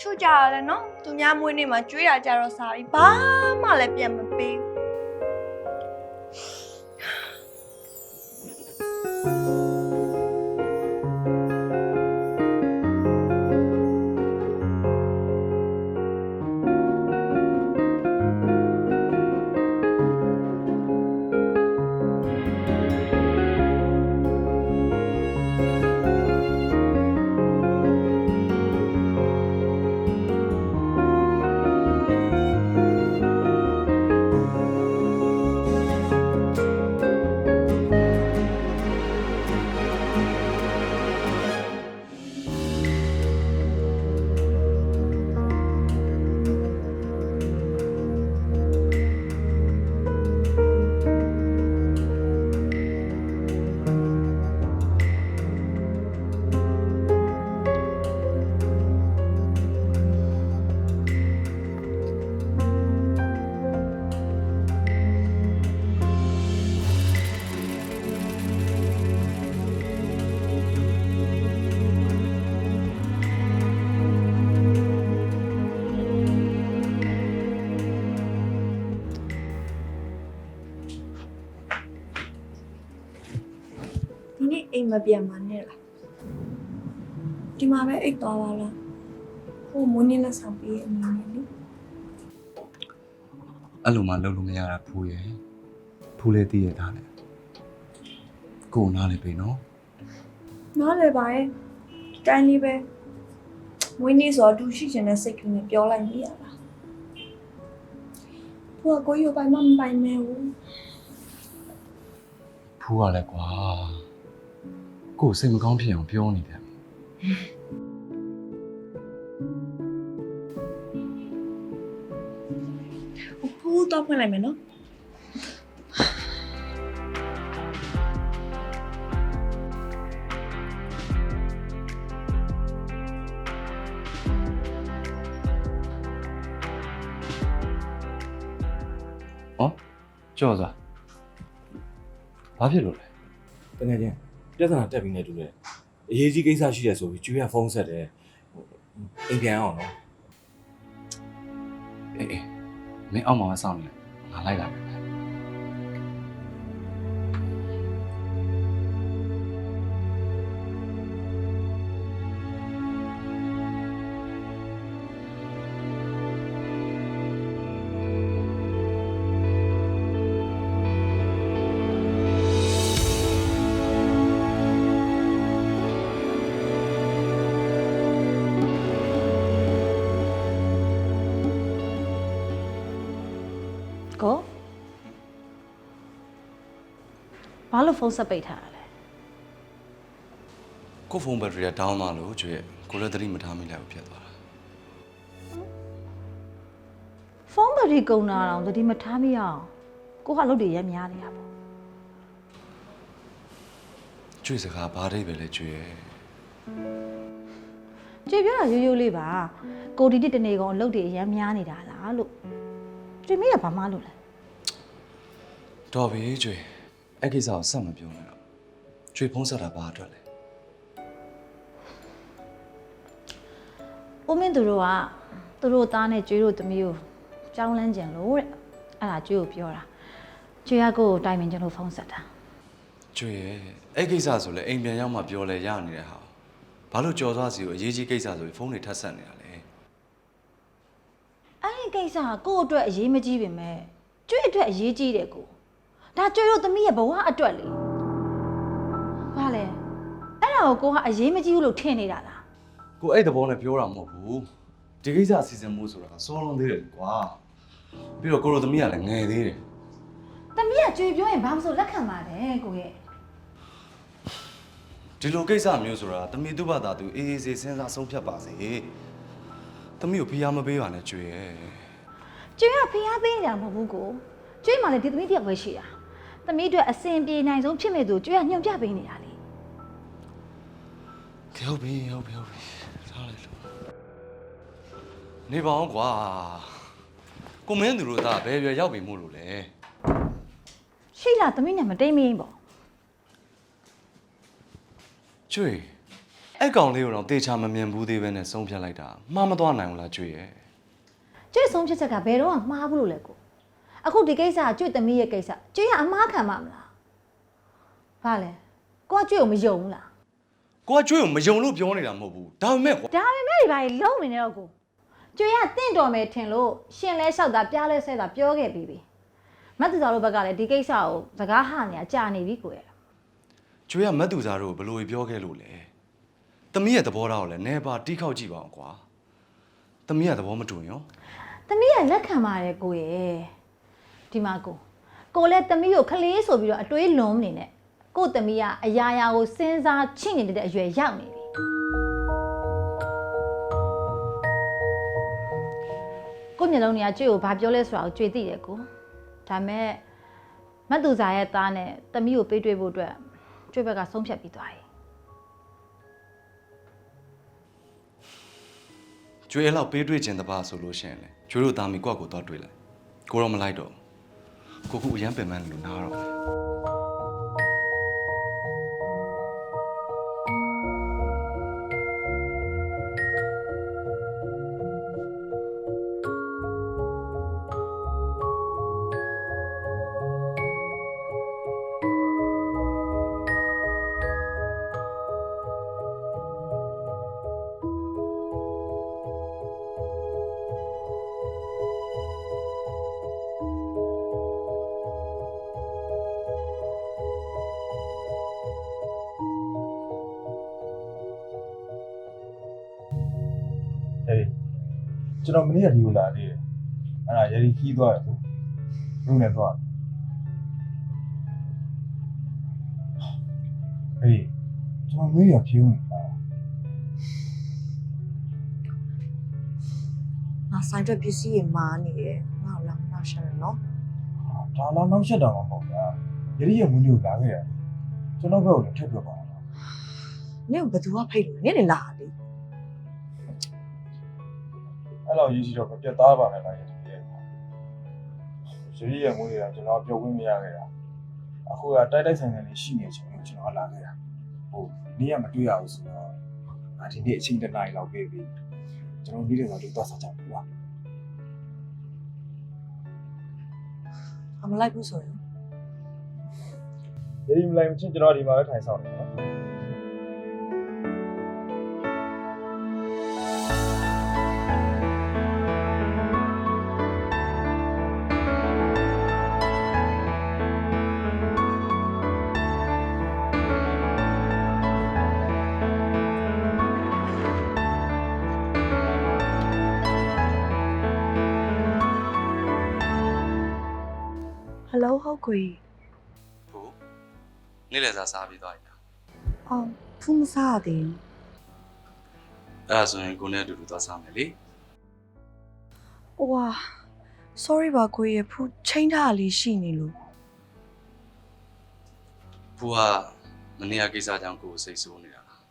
ချို့ကြရတယ်နော်သူများမွေးနေ့မှာကျွေးရကြတော့စားပြီးဘာမှလည်းပြန်မပေးဘူး နေ့အိမ်မပြန်มาနဲ့လားဒီမှာပဲအိတ်သွားပါလားဟိုမွေးနေ့လက်ဆောင်ပေးရဲ့အနေနဲ့လေအဲ့လိုမှလုပ်လို့မရတာဖူးရဲ့ဖူးလည်းတည်ရတာလေကိုယ်နားလည်းပြီနော်နားလည်းပါရဲ့ဒီတိုင်းလေးပဲမွေးနေ့ဆိုတော့ဒူရှိချင်တဲ့စိတ်ကလေးနဲ့ပြောလိုက်မိရတာဘုရားကိုရပိုင်မမပိုင်မဲဘူးဖူးကလည်းကွာ ကိုယ်စိတ်မကောင်းဖြစ်အောင်ပြောနေတယ်ဟိုတော့ဖွင့်လိုက်မယ်နော်ဟောကြော့စားဘာဖြစ်လို့လဲတကယ်ချင်း ပြဿနာတက်ပြီးနေတူတယ်အရေးကြီးကိစ္စရှိတယ်ဆိုပြီးကျွေးရဖုန်းဆက်တယ်ဟိုအိမ်ပြန်အောင်နော်အေးအေးမင်းအောက်မှာစောင့်နေငါလိုက်လာမယ် ဘာလို့ဖုန်းဆက်ပိတ်ထားရလဲကိုဖုန်းဘက်ထရီကဒေါင်းသွားလို့ကျွေးကိုလည်းသတိမထားမိလိုက်ဘူးဖြစ်သွားတာဖုန်းဘက်ထရီကုန်တာတော့သတိမထားမိအောင်ကိုကလုပ်တွေရက်များနေတာပေါ့ကျွေးစကားဘာဒိတ်ပဲလဲကျွေးကြွေပြောတာရိုးရိုးလေးပါကိုဒီတစ်တနေကောင်အလုပ်တွေရက်များနေတာလားလို့ကြွေမိရဘာမှလို့လဲတော်ပြီကျွေး အဲ့ကိစ္စကိုဆက်မပြောနဲ့တော့ကျွေးဖုန်းဆက်တာဘာအတွက်လဲဦးမင်းသူတို့ကသူတို့သားနဲ့ကြွေတို့သမီးကိုကြောင်းလန်းကြံလို့တဲ့အဲ့ဒါကြွေကိုပြောတာကြွေကကိုကိုတိုင်ပင်ကြလို့ဖုန်းဆက်တာကျွေးရဲ့အဲ့ကိစ္စဆိုလဲအိမ်ပြန်ရောက်မှပြောလဲရနေတဲ့ဟာဘာလို့ကြော်သွားစီကိုအရေးကြီးကိစ္စဆိုပြီးဖုန်းတွေထပ်ဆက်နေတာလဲအဲ့ဒီကိစ္စကကို့အတွက်အရေးမကြီးပင်မဲ့ကျွေးအတွက်အရေးကြီးတယ်ကို ဒါကျွေးတို့သမီးရဲ့ဘဝအတွက်လေဘာလဲအဲ့ဒါကိုကိုကအရေးမကြီးဘူးလို့ထင်နေတာလားကိုအဲ့သဘောနဲ့ပြောတာမဟုတ်ဘူးဒီကိစ္စစီစဉ်မှုဆိုတာကစောလွန်သေးတယ်ကွာပြီးတော့ကိုရိုသမီးကလည်းငယ်သေးတယ်သမီးကကြွေပြောရင်ဘာမှမဆိုလက်ခံပါတယ်ကိုရဲ့ဒီလိုကိစ္စမျိုးဆိုတာသမီးသူ့ဘာသာသူအေးအေးဆေးစဉ်းစားဆုံးဖြတ်ပါစေသမီးကိုဖိအားမပေးပါနဲ့ကျွေရဲ့ကျွေကဖျားပေးနေတာမဟုတ်ဘူးကိုကျွေမှလည်းဒီသမီးတယောက်ပဲရှိတာ သမီးအတွက်အစင်ပြေနိုင်ဆုံးဖြစ်မဲ့သူကျွေကညွှန်ပြပေးနေတာလေဟုတ်ပြီဟုတ်ပြီဟုတ်ပြီထားလိုက်လို့နေပါအောင်ကွာကိုမင်းသူတို့သားဘယ်ရွယ်ရောက်ပြီမို့လို့လဲရှိလားသမီးနဲ့မတိမ်မင်းပေါ့ကျွေအဲ့ကောင်လေးကိုတော့တေချာမမြင်ဘူးသေးပဲနဲ့ဆုံးဖြတ်လိုက်တာမှားမသွားနိုင်ဘူးလားကြွေရဲ့ကျွေးဆုံးဖြတ်ချက်ကဘယ်တော့မှမှားဘူးလို့လဲကို အခုဒီကိစ္စကကျွေးသမီးရဲ့ကိစ္စကျွေးကအမားခံမှာမလားဘာလဲကိုကကျွေးကိုမယုံဘူးလားကိုကကြွေကိုမယုံလို့ပြောနေတာမဟုတ်ဘူးဒါပေမဲ့ကွာဒါပေမဲ့ဒီဘာကြီးလုံးနေနေတော့ကိုကျွေးကတင့်တော်မယ်ထင်လို့ရှင်လဲလျှောက်တာပြားလဲဆဲတာပြောခဲ့ပြီးပြီမတ်သူတော်တို့ဘက်ကလည်းဒီကိစ္စကိုစကားဟနေတာကြာနေပြီကိုရဲ့ကြွေကမတ်သူစားတို့ကိုဘယ်လိုပြောခဲ့လို့လဲသမီးရဲ့သဘောထားကိုလည်းနေပါတီးခေါက်ကြည့်ပါအောင်ကွာသမီးရဲ့သဘောမတူရင်ရောသမီးကလက်ခံပါတယ်ကိုရဲ့ ဒီမှာကိုကိုလည်းသမီးကိုခလေးဆိုပြီးတော့အတွေးလုံးနေနဲ့ကို့သမီးကအရာရာကိုစဉ်းစားချိနေတဲ့အရွယ်ရောက်နေပြီကိုမျက်လုံးတွေကကြွေကိုဘာပြောလဲဆိုတာကိုကြွေသိတယ်ကိုဒါမဲ့မတ်သူစာရဲ့သားနဲ့သမီးကိုပေးတွေ့ဖို့အတွက်ကြွေဘက်ကဆုံးဖြတ်ပြီးသွားပြီကြွေအဲ့လောက်ပေးတွေ့ခြင်းတပါဆိုလို့ရှိရင်လေကြွေတို့သားမီကိုယ့်ကိုယ်တော့တွေ့လိုက်ကိုတော့မလိုက်တော့ဘူး ကိုကူအရန်ပင်ပန်းလို့နားတော့ ကျွန်တော်မနေ့ကဒီကိုလာသေးတယ်အဲ့ဒါရည်ခီးသွားတယ်ဆိုလူနဲ့သွားဟေးကျွန်တော်မေးရဖြူးနေတာငါဆိုင်တဲ့ပစ္စည်းတွေမာနေတယ်ငါ့ကိုလာနောက်ရှက်တယ်နော်ဒါလာနောက်ချက်တော့မဟုတ်ဘူးရည်ရမွေးကိုလာခဲ့ရတယ်ကျွန်တော်ဘက်ကိုလည်းထပ်ပြပါတော့နင့်ကဘယ်သူကဖိတ်လို့လဲနင့်လည်းလာလေ အဲ့လိုရေးစီတော့ပြတ်သားပါနဲ့လားရည်ရဲ့ရည်ရမွေးကကျွန်တော်ပြုတ်ဝင်မရခဲ့တာအခုကတိုက်တိုက်ဆိုင်ဆိုင်လေးရှိနေချင်လို့ကျွန်တော်လာခဲ့တာဟုတ်နေ့ကမတွေ့ရဘူးဆိုတော့အာဒီနေ့အချိန်တစ်နားရီလောက်ပြေးပြီကျွန်တော်နေ့တွေဆိုတော့သွားစားကြပြီကွာအမလိုက်ဘူးဆိုရင်ရည်မလိုက်မချင်းကျွန်တော်ဒီမှာပဲထိုင်ဆောင်နေနော် ဟယ်လိုဟုတ်ကွေဟုတ်နေ့လည်စာစားပြီးသွားပြီလားအော်ဖူးမစားရသေးဘူးအဲ့ဒါဆိုရင်ကိုနဲ့အတူတူသွားစားမယ်လေဟိုဟာ sorry ပါကွေရဖူးချိန်ထားရလေးရှိနေလို့ဖူကမနေ့ကကိစ္စကြောင့်ကိုယ်စိတ်ဆိုးနေတာ